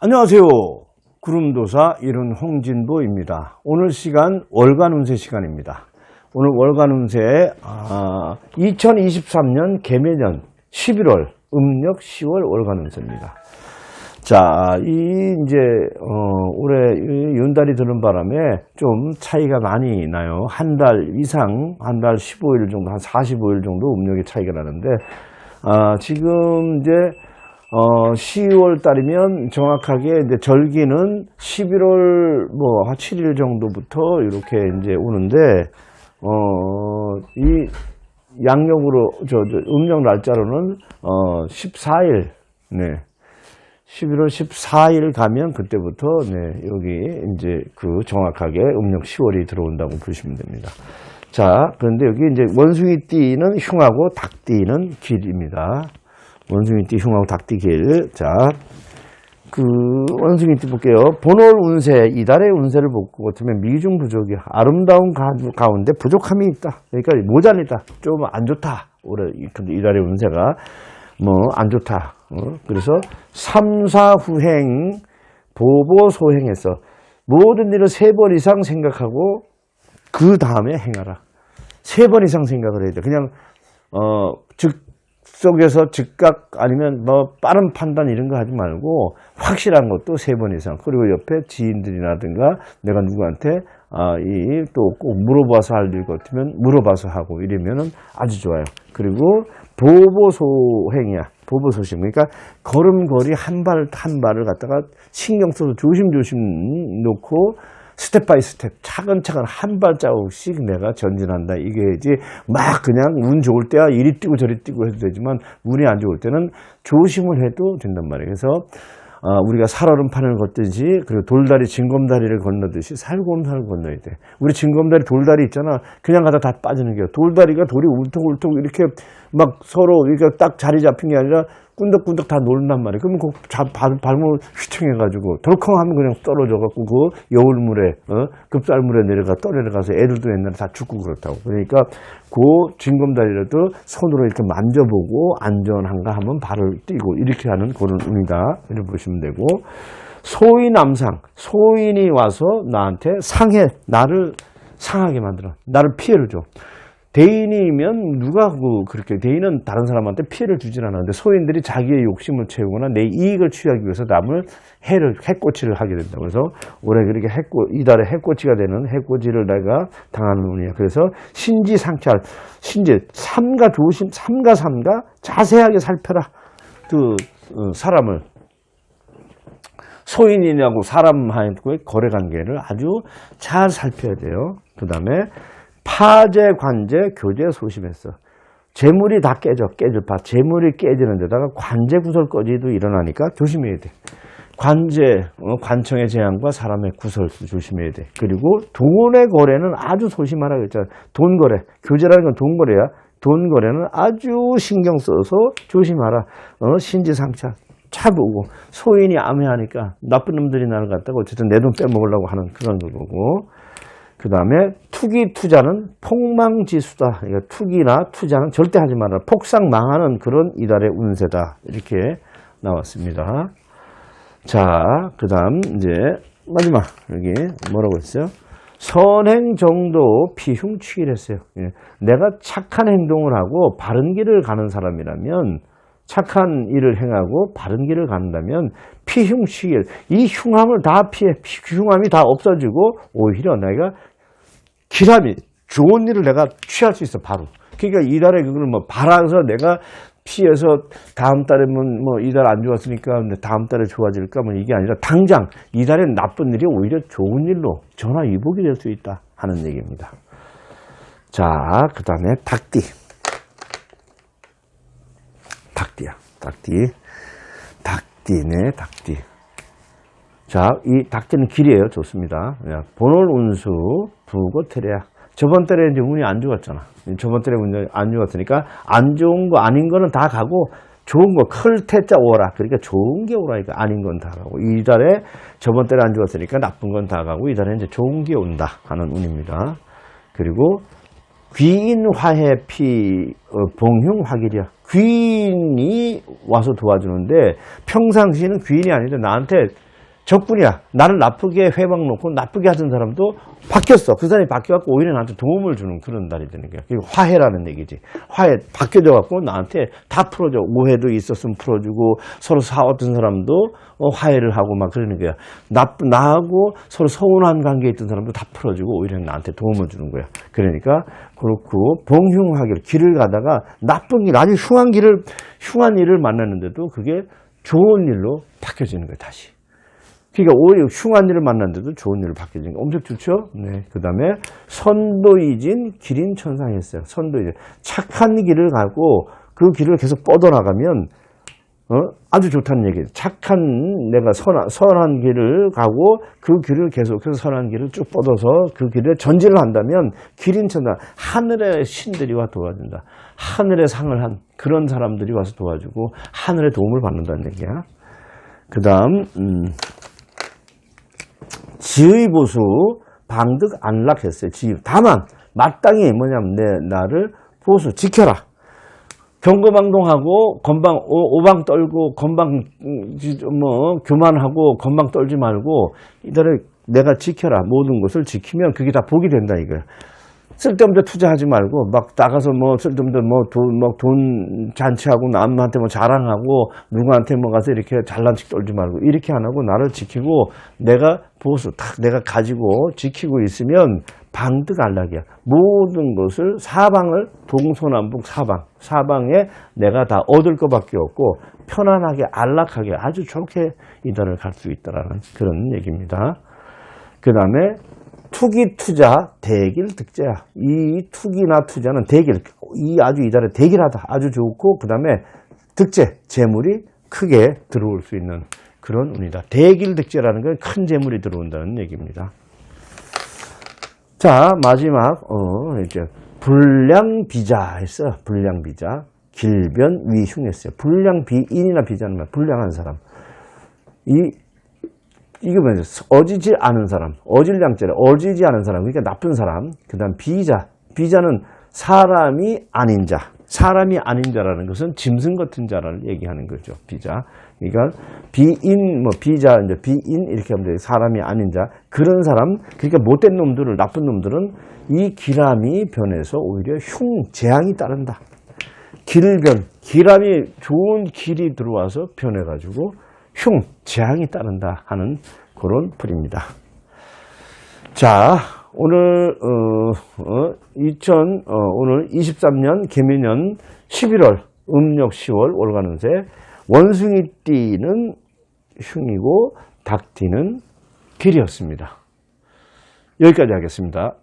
안녕하세요. 구름도사 이른 홍진보입니다. 오늘 시간 월간 운세 시간입니다. 오늘 월간 운세 아, 2023년 개매년 11월 음력 10월 월간 운세입니다. 자, 이 이제 어, 올해 이 윤달이 드는 바람에 좀 차이가 많이 나요. 한 달 이상, 한 달 15일 정도, 한 45일 정도 음력의 차이가 나는데 아, 지금 이제 어, 10월 달이면 정확하게 이제 절기는 11월 뭐 7일 정도부터 이렇게 이제 오는데 어, 이 양력으로 저, 저 음력 날짜로는 어, 14일 네. 11월 14일 가면 그때부터 네, 여기 이제 그 정확하게 음력 10월이 들어온다고 보시면 됩니다. 자, 그런데 여기 이제 원숭이 띠는 흉하고 닭띠는 길입니다. 원숭이 띠 흉하고 닭띠 길. 자, 그 원숭이 띠 볼게요. 본월 운세, 이달의 운세를 보고 같으면 미중 부족이 아름다운 가- 가운데 부족함이 있다. 그러니까 모자리다. 좀 안 좋다. 올해 이달의 운세가 뭐 안 좋다. 어? 그래서 삼사후행 보보소행해서 모든 일을 세 번 이상 생각하고 그 다음에 행하라. 세 번 이상 생각을 해야 돼. 그냥 어 즉 석에서 즉각 아니면 뭐 빠른 판단 이런 거 하지 말고 확실한 것도 세 번 이상. 그리고 옆에 지인들이라든가 내가 누구한테 아 이 또 꼭 물어봐서 할 일 같으면 물어봐서 하고 이러면은 아주 좋아요. 그리고 보보소행이야. 보보소식. 그러니까 걸음걸이 한 발 한 발을 갖다가 신경 써서 조심조심 놓고 스텝 바이 스텝 차근차근 한 발자국씩 내가 전진한다. 이게지 막 그냥 운 좋을 때야 이리 뛰고 저리 뛰고 해도 되지만 운이 안 좋을 때는 조심을 해도 된단 말이에요. 그래서 어, 우리가 살얼음판을 걷듯이 그리고 돌다리 징검다리를 건너듯이 살곰살곰 건너야 돼. 우리 징검다리 돌다리 있잖아. 그냥 가다 다 빠지는 게 돌다리가 돌이 울퉁울퉁 이렇게 막 서로 이렇게 딱 자리 잡힌 게 아니라 꾼덕꾼덕 다 놀란 말이에요. 그러면 그 자- 발, 발목 휘청해가지고 덜컹하면 그냥 떨어져갖고 그 여울물에 어? 급살물에 내려가 떨어져가서 애들도 옛날에 다 죽고 그렇다고. 그러니까 그 징검다리라도 손으로 이렇게 만져보고 안전한가 하면 발을 띄고 이렇게 하는 그런 운이다. 이렇게 보시면 되고 소인암상 소인이 와서 나한테 상해 나를 상하게 만들어 나를 피해를 줘. 대인이면 누가 그 그렇게 대인은 다른 사람한테 피해를 주진 않았는데 소인들이 자기의 욕심을 채우거나 내 이익을 취하기 위해서 남을 해를 해꼬치를 하게 된다. 그래서 올해 그렇게 해꼬 이달에 해꼬치가 되는 해꼬지를 내가 당하는 운이야. 그래서 신지 상찰 신지 삼가 조심 삼가 삼가 자세하게 살펴라. 그 어, 사람을 소인이냐고 사람하고의 거래 관계를 아주 잘 살펴야 돼요. 그 다음에 파재, 관재, 교재 소심했어. 재물이 다 깨져, 깨질 파. 재물이 깨지는 데다가 관재 구설거지도 일어나니까 조심해야 돼. 관재, 어, 관청의 재앙과 사람의 구설도 조심해야 돼. 그리고 돈의 거래는 아주 소심하라 그랬잖아. 돈 거래. 교재라는 건 돈 거래야. 돈 거래는 아주 신경 써서 조심하라. 어, 신지상차. 차보고 소인이 암해하니까 나쁜 놈들이 나를 갖다가 어쨌든 내 돈 빼먹으려고 하는 그런 거고 그 다음에 투기 투자는 폭망지수다. 그러니까 투기나 투자는 절대 하지 마라. 폭삭 망하는 그런 이달의 운세다. 이렇게 나왔습니다. 자, 그 다음 이제 마지막 여기 뭐라고 했어요? 선행 정도 했어요. 예. 내가 착한 행동을 하고 바른 길을 가는 사람이라면 착한 일을 행하고 바른 길을 간다면 피흉치길 이 흉함을 다 피해 피- 흉함이 다 없어지고 오히려 내가 기람이 좋은 일을 내가 취할 수 있어 바로 그러니까 이달에 그걸 뭐 바라서 내가 피해서 다음 달에는 뭐 이달 안 좋았으니까 다음 달에 좋아질까 뭐 이게 아니라 당장 이달엔 나쁜 일이 오히려 좋은 일로 전화위복이 될 수 있다 하는 얘기입니다. 자, 그 다음에 닭띠. 닭띠. 닭띠네, 닭띠. 자, 이 닭띠는 길이에요. 좋습니다. 야, 본월 운수, 부고 테레야. 저번 달에 이제 운이 안 좋았잖아. 저번 달에 운이 안 좋았으니까 안 좋은 거 아닌 거는 다 가고 좋은 거 클 태자 오라. 그러니까 좋은 게 오라니까 아닌 건 다 가고 이 달에 저번 달에 안 좋았으니까 나쁜 건 다 가고 이 달에 이제 좋은 게 온다 하는 운입니다. 그리고 귀인 화해 피 어, 봉흉 화길이야. 귀인이 와서 도와주는데 평상시에는 귀인이 아닌데 나한테 적군이야. 나를 나쁘게 회방 놓고 나쁘게 하던 사람도 바뀌었어. 그 사람이 바뀌어갖고 오히려 나한테 도움을 주는 그런 날이 되는 거야. 그리고 화해라는 얘기지. 화해, 바뀌어져갖고 나한테 다 풀어줘. 오해도 있었으면 풀어주고 서로 싸웠던 사람도 어, 화해를 하고 막 그러는 거야. 나, 나하고 서로 서운한 관계에 있던 사람도 다 풀어주고 오히려 나한테 도움을 주는 거야. 그러니까 그렇고 봉흉하기를 길을 가다가 나쁜 길, 아주 흉한 길을, 흉한 일을 만났는데도 그게 좋은 일로 바뀌어지는 거야, 다시. 그러니까 오히려 흉한 일을 만났는데도 좋은 일로 바뀌어지는 거 엄청 좋죠? 네. 그 다음에 선도이진 기린 천상했어요. 선도이진. 착한 길을 가고 그 길을 계속 뻗어나가면 어? 아주 좋다는 얘기예요. 착한 내가 선한, 선한 길을 가고 그 길을 계속해서 선한 길을 쭉 뻗어서 그 길에 전진을 한다면 기린 천상 하늘의 신들이 와 도와준다. 하늘의 상을 한 그런 사람들이 와서 도와주고 하늘의 도움을 받는다는 얘기야. 그 다음 음, 지의 보수 방득 안락했어요. 지의. 다만 마땅히 뭐냐면 내 나를 보수 지켜라. 경거방동하고 건방 오- 오방 떨고 건방 뭐 교만하고 건방 떨지 말고 이들을 내가 지켜라 모든 것을 지키면 그게 다 복이 된다 이거야. 쓸데없는 데 투자하지 말고 막 나가서 뭐 쓸데없는 뭐돈뭐돈 잔치하고 남한테 뭐 자랑하고 누구한테 뭐 가서 이렇게 잘난 척 떨지 말고 이렇게 안 하고 나를 지키고 내가 보수 딱 내가 가지고 지키고 있으면 방득 안락이야. 모든 것을 사방을 동서남북 사방 사방에 내가 다 얻을 것밖에 없고 편안하게 안락하게 아주 좋게 이달을 갈 수 있다라는 그런 얘기입니다. 그 다음에 투기 투자 대길 득제야. 이 투기나 투자는 대길, 이 아주 이달에 대길하다. 아주 좋고, 그 다음에 득제, 재물이 크게 들어올 수 있는 그런 운이다. 대길 득제라는 건 큰 재물이 들어온다는 얘기입니다. 자, 마지막, 어, 이제, 불량비자 했어요. 불량비자. 길변 위흉했어요. 불량비인이나 비자는 뭐야? 불량한 사람. 이, 이게 뭐냐 어지지 않은 사람 어질량자래 어지지 않은 사람 그러니까 나쁜 사람 그 다음 비자 비자는 사람이 아닌 자 사람이 아닌 자라는 것은 짐승 같은 자를 얘기하는 거죠. 비자. 그러니까 비인 뭐 비자 이제 비인 이렇게 하면 돼요. 사람이 아닌 자. 그런 사람 그러니까 못된 놈들을 나쁜 놈들은 이 기람이 변해서 오히려 흉 재앙이 따른다. 길변. 기람이 좋은 길이 들어와서 변해 가지고 흉, 재앙이 따른다 하는 그런 풀입니다. 자, 오늘, 어, 어, 2000, 어, 오늘 23년 개미년 11월, 음력 10월 월간운세, 원숭이 띠는 흉이고 닭띠는 길이었습니다. 여기까지 하겠습니다.